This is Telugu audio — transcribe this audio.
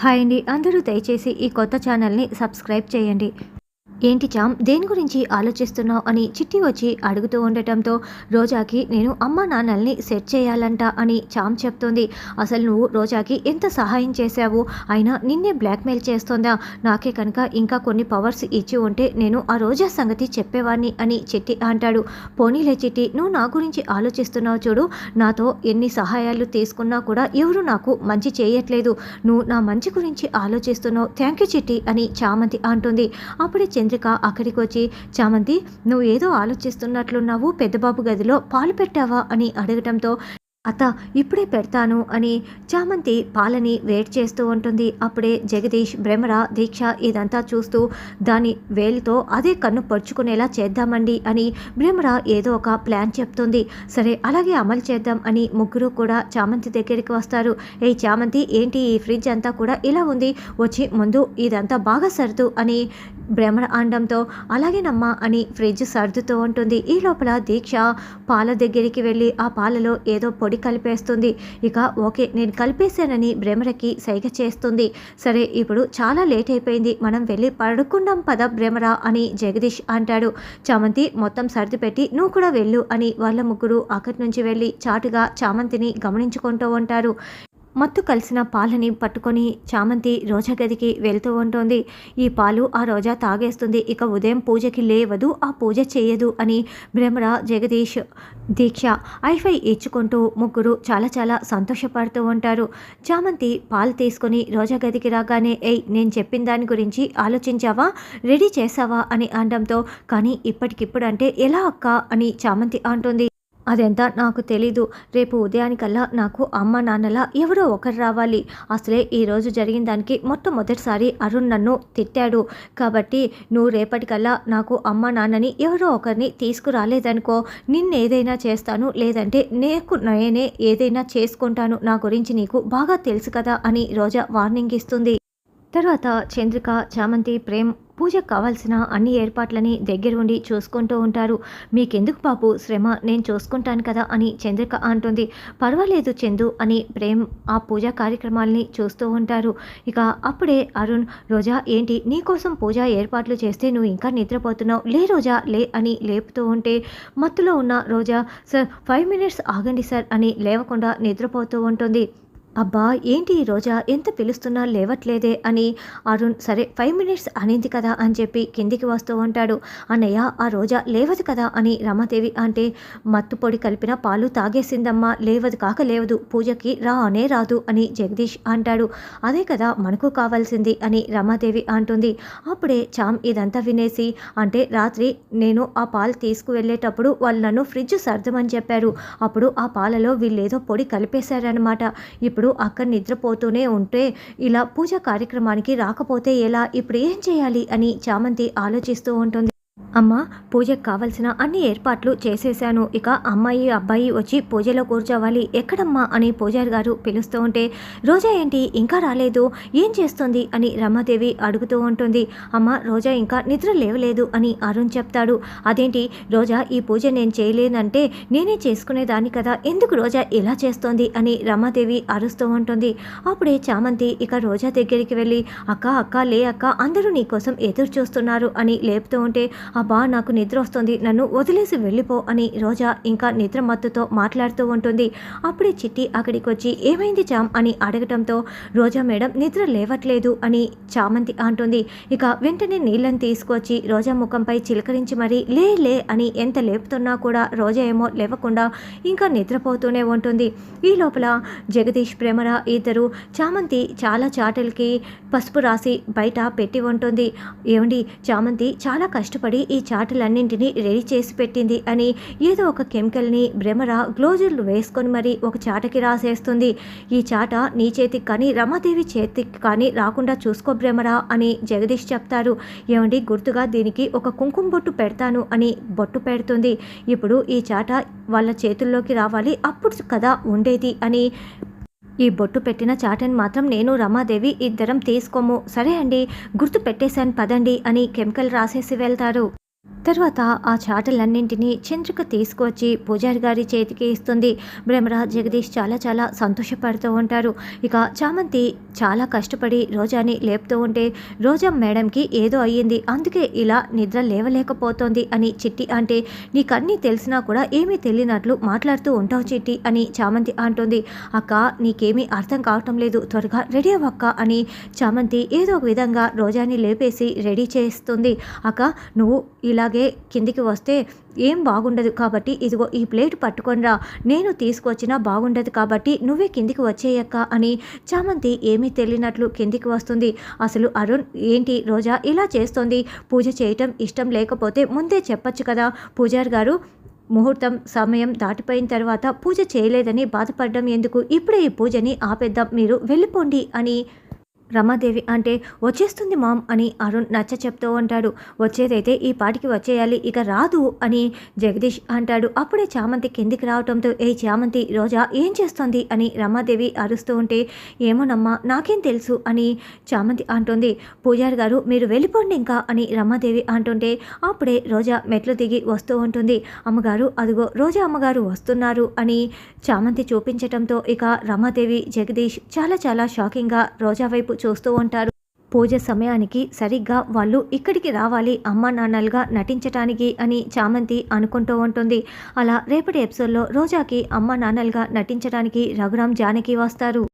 హాయ్ అండి. అందరూ దయచేసి ఈ కొత్త ఛానల్ని సబ్స్క్రైబ్ చేయండి. ఏంటి చామ్ దేని గురించి ఆలోచిస్తున్నావు అని చిట్టి వచ్చి అడుగుతూ ఉండటంతో రోజాకి నేను అమ్మ నాన్నల్ని సెట్ చేయాలంట అని చామ్ చెప్తుంది. అసలు నువ్వు రోజాకి ఎంత సహాయం చేశావు? అయినా నిన్నే బ్లాక్మెయిల్ చేస్తుందా? నాకే కనుక ఇంకా కొన్ని పవర్స్ ఇచ్చి ఉంటే నేను ఆ రోజా సంగతి చెప్పేవాడిని అని చిట్టి అంటాడు. పోనీలే చిట్టి నువ్వు నా గురించి ఆలోచిస్తున్నావు చూడు. నాతో ఎన్ని సహాయాలు తీసుకున్నా కూడా ఎవరు నాకు మంచి చేయట్లేదు. నువ్వు నా మంచి గురించి ఆలోచిస్తున్నావు. థ్యాంక్ యూ చిట్టి అని చామంతి అంటుంది. అప్పుడే చంద్రిక అక్కడికి వచ్చి చామంతి నువ్వు ఏదో ఆలోచిస్తున్నట్లున్నావు పెద్దబాబు గదిలో పాలు పెట్టావా? అని అడగటంతో అత్త ఇప్పుడే పెడతాను అని చామంతి పాలని వెయిట్ చేస్తూ ఉంటుంది. అప్పుడే జగదీష్ భ్రమర దీక్ష ఇదంతా చూస్తూ దాని వేలుతో అదే కన్ను పరుచుకునేలా చేద్దామండి అని భ్రమర ఏదో ఒక ప్లాన్ చెప్తుంది. సరే అలాగే అమలు చేద్దాం అని ముగ్గురు కూడా చామంతి దగ్గరికి వస్తారు. ఏ చామంతి ఏంటి ఈ ఫ్రిడ్జ్ అంతా కూడా ఇలా ఉంది? వచ్చి ముందు ఇదంతా బాగా సర్దు అని భ్రమర అనడంతో అలాగేనమ్మా అని ఫ్రిడ్జ్ సర్దుతూ ఉంటుంది. ఈ లోపల దీక్ష పాల దగ్గరికి వెళ్ళి ఆ పాలలో ఏదో పొడి కలిపేస్తుంది. ఇక ఓకే నేను కలిపేశానని భ్రమరకి సైగ చేస్తుంది. సరే ఇప్పుడు చాలా లేట్ అయిపోయింది. మనం వెళ్ళి పడుకుందాం పద భ్రమర అని జగదీష్ అంటాడు. చామంతి మొత్తం సర్ది పెట్టి నువ్వు కూడా వెళ్ళు అని వాళ్ళ ముగ్గురు అక్కడి నుంచి వెళ్ళి చాటుగా చామంతిని గమనించుకుంటూ ఉంటారు. మత్తు కలిసిన పాలని పట్టుకొని చామంతి రోజా గదికి వెళ్తూ ఉంటుంది. ఈ పాలు ఆ రోజా తాగేస్తుంది. ఇక ఉదయం పూజకి లేవదు ఆ పూజ చేయదు అని భ్రమర జగదీష్ దీక్ష ఐఫై ఇచ్చుకుంటూ ముగ్గురు చాలా చాలా సంతోషపడుతూ ఉంటారు. చామంతి పాలు తీసుకొని రోజా గదికి రాగానే ఎయ్ నేను చెప్పిన దాని గురించి ఆలోచించావా? రెడీ చేసావా అని అనడంతో కానీ ఇప్పటికిప్పుడు అంటే ఎలా అక్క? అని చామంతి అంటుంది. అదంతా? నాకు తెలీదు. రేపు ఉదయానికల్లా నాకు అమ్మ నాన్నలా ఎవరో ఒకరు రావాలి. అసలే ఈరోజు జరిగిన దానికి మొట్టమొదటిసారి అరుణ్ నన్ను తిట్టాడు. కాబట్టి నువ్వు రేపటికల్లా నాకు అమ్మ నాన్నని ఎవరో ఒకరిని తీసుకురాలేదనుకో నిన్నేదైనా చేస్తాను. లేదంటే నేకు నేనే ఏదైనా చేసుకుంటాను. నా గురించి నీకు బాగా తెలుసు కదా అని రోజా వార్నింగ్ ఇస్తుంది. తర్వాత చంద్రిక చామంతి ప్రేమ్ పూజకు కావాల్సిన అన్ని ఏర్పాట్లని దగ్గర ఉండి చూసుకుంటూ ఉంటారు. మీకెందుకు బాబు శ్రమ? నేను చూసుకుంటాను కదా అని చంద్రిక అంటుంది. పర్వాలేదు చందు అని ప్రేమ్ ఆ పూజా కార్యక్రమాల్ని చూస్తూ ఉంటారు. ఇక అప్పుడే అరుణ్ రోజా ఏంటి? నీకోసం పూజ ఏర్పాట్లు చేస్తే నువ్వు ఇంకా నిద్రపోతున్నావు? లే రోజా లే అని లేపుతూ ఉంటే మత్తులో ఉన్న రోజా సార్ ఫైవ్ మినిట్స్ ఆగండి సార్ అని లేవకుండా నిద్రపోతూ ఉంటుంది. అబ్బా ఏంటి ఈ రోజా? ఎంత పిలుస్తున్నా లేవట్లేదే అని. అరుణ్ సరే ఫైవ్ మినిట్స్ అనింది కదా అని చెప్పి కిందికి వస్తూ ఉంటాడు. అన్నయ్య ఆ రోజా లేవదు కదా అని రమాదేవి అంటే మత్తు పొడి కలిపిన పాలు తాగేసిందమ్మా లేవదు కాక లేవదు పూజకి రా అనే రాదు అని జగదీష్ అంటాడు. అదే కదా మనకు కావాల్సింది అని రమాదేవి అంటుంది. అప్పుడే చామ్ ఇదంతా వినేసి అంటే రాత్రి నేను ఆ పాలు తీసుకువెళ్ళేటప్పుడు వాళ్ళు నన్ను ఫ్రిడ్జ్ సర్దమని చెప్పారు. అప్పుడు ఆ పాలలో వీళ్ళేదో పొడి కలిపేశారనమాట ఇప్పుడు అక్కడ నిద్రపోతూనే ఉంటే ఇలా పూజ కార్యక్రమానికి రాకపోతే ఎలా? ఇప్పుడు ఏం చేయాలి? అని చామంతి ఆలోచిస్తూ ఉంటుంది. అమ్మ పూజకు కావలసిన అన్ని ఏర్పాట్లు చేసేశాను. ఇక అమ్మాయి అబ్బాయి వచ్చి పూజలో కూర్చోవాలి. ఎక్కడమ్మా అని పూజారి గారు పిలుస్తూ ఉంటే రోజా ఏంటి? ఇంకా రాలేదు. ఏం చేస్తుంది? అని రమాదేవి అడుగుతూ ఉంటుంది. అమ్మ రోజా ఇంకా నిద్ర లేవలేదు అని అరుణ్ చెప్తాడు. అదేంటి? రోజా ఈ పూజ నేను చేయలేనంటే నేనే చేసుకునేదాన్ని కదా. ఎందుకు రోజా ఇలా చేస్తోంది? అని రమాదేవి అరుస్తూ ఉంటుంది. అప్పుడే చామంతి ఇక రోజా దగ్గరికి వెళ్ళి అక్క అక్క లే అక్క అందరూ నీకోసం ఎదురు చూస్తున్నారు అని లేపుతూ ఉంటే అబ్బా నాకు నిద్ర వస్తుంది. నన్ను వదిలేసి వెళ్ళిపో అని రోజా ఇంకా నిద్ర మత్తుతో మాట్లాడుతూ ఉంటుంది. అప్పుడే చిట్టి అక్కడికి వచ్చి ఏమైంది చామ్ అని అడగటంతో రోజా మేడం నిద్ర లేవట్లేదు అని చామంతి అంటుంది. ఇక వెంటనే నీళ్ళని తీసుకొచ్చి రోజా ముఖంపై చిలకరించి మరీ లే లే అని ఎంత లేపుతున్నా కూడా రోజా ఏమో లేవకుండా ఇంకా నిద్రపోతూనే ఉంటుంది. ఈ లోపల జగదీష్ ప్రేమర ఇద్దరు చామంతి చాలా చాటలకి పసుపు రాసి బయట పెట్టి ఉంటుంది. ఏమండి చామంతి చాలా కష్టపడి ఈ చాటలన్నింటినీ రెడీ చేసి పెట్టింది అని ఏదో ఒక కెమికల్ని భ్రమర గ్లోజులు వేసుకొని మరి ఒక చాటకి రాసేస్తుంది. ఈ చాట నీ చేతికి కానీ రమాదేవి చేతికి కానీ రాకుండా చూసుకో భ్రమర అని జగదీష్ చెప్తారు. ఏమండి గుర్తుగా దీనికి ఒక కుంకుమ బొట్టు పెడతాను అని బొట్టు పెడుతుంది. ఇప్పుడు ఈ చాట వాళ్ళ చేతుల్లోకి రావాలి. అప్పుడు కదా ఉండేది అని ఈ బొట్టు పెట్టిన చాటని మాత్రం నేను రమాదేవి ఇద్దరం తీసుకోము. సరే అండి గుర్తు పెట్టేశాను పదండి అని కెమికల్ రాసేసి వెళ్తారు. తర్వాత ఆ చాటలన్నింటినీ చంద్రిక తీసుకువచ్చి పూజారి గారి చేతికి ఇస్తుంది. బ్రహ్మరాజ్ జగదీష్ చాలా చాలా సంతోషపడుతూ ఉంటారు. ఇక చామంతి చాలా కష్టపడి రోజాని లేపుతూ ఉంటే రోజా మేడంకి ఏదో అయ్యింది. అందుకే ఇలా నిద్ర లేవలేకపోతోంది అని చిట్టి అంటే నీకన్నీ తెలిసినా కూడా ఏమీ తెలియనట్లు మాట్లాడుతూ ఉంటావు చిట్టి అని చామంతి అంటుంది. అక్క నీకేమీ అర్థం కావటం లేదు. త్వరగా రెడీ అవ్వక్క అని చామంతి ఏదో ఒక విధంగా రోజాని లేపేసి రెడీ చేస్తుంది. అక్క నువ్వు ఇలా ఇలాగే కిందికి వస్తే ఏం బాగుండదు కాబట్టి ఇదిగో ఈ ప్లేట్ పట్టుకొనిరా నేను తీసుకొచ్చినా బాగుండదు కాబట్టి నువ్వే కిందికి వచ్చేయక్క అని చామంతి ఏమీ తెలియనట్లు కిందికి వస్తుంది. అసలు అరుణ్ ఏంటి రోజా ఇలా చేస్తోంది? పూజ చేయటం ఇష్టం లేకపోతే ముందే చెప్పొచ్చు కదా పూజారి గారు. ముహూర్తం సమయం దాటిపోయిన తర్వాత పూజ చేయలేదని బాధపడడం ఎందుకు? ఇప్పుడే ఈ పూజని ఆపేద్దాం మీరు వెళ్ళిపోండి అని రమాదేవి అంటే వచ్చేస్తుంది మామ్ అని అరుణ్ నచ్చ చెప్తూ ఉంటాడు. వచ్చేదైతే ఈ పాటికి వచ్చేయాలి ఇక రాదు అని జగదీష్ అంటాడు. అప్పుడే చామంతి కిందికి రావడంతో ఏ చామంతి రోజా ఏం చేస్తోంది? అని రమాదేవి అరుస్తూ ఉంటే ఏమోనమ్మా నాకేం తెలుసు అని చామంతి అంటుంది. పూజారి గారు మీరు వెళ్ళిపోండి ఇంకా అని రమాదేవి అంటుంటే అప్పుడే రోజా మెట్లు దిగి వస్తూ ఉంటుంది. అమ్మగారు అదిగో రోజా అమ్మగారు వస్తున్నారు అని చామంతి చూపించటంతో ఇక రమాదేవి జగదీష్ చాలా చాలా షాకింగ్గా రోజా వైపు చూస్తూ ఉంటారు. పూజ సమయానికి సరిగ్గా వాళ్ళు ఇక్కడికి రావాలి అమ్మా నాన్నలుగా నటించటానికి అని చామంతి అనుకుంటూ ఉంటుంది. అలా రేపటి ఎపిసోడ్లో రోజాకి అమ్మా నాన్నలుగా నటించడానికి రఘురాం జానకి వస్తారు.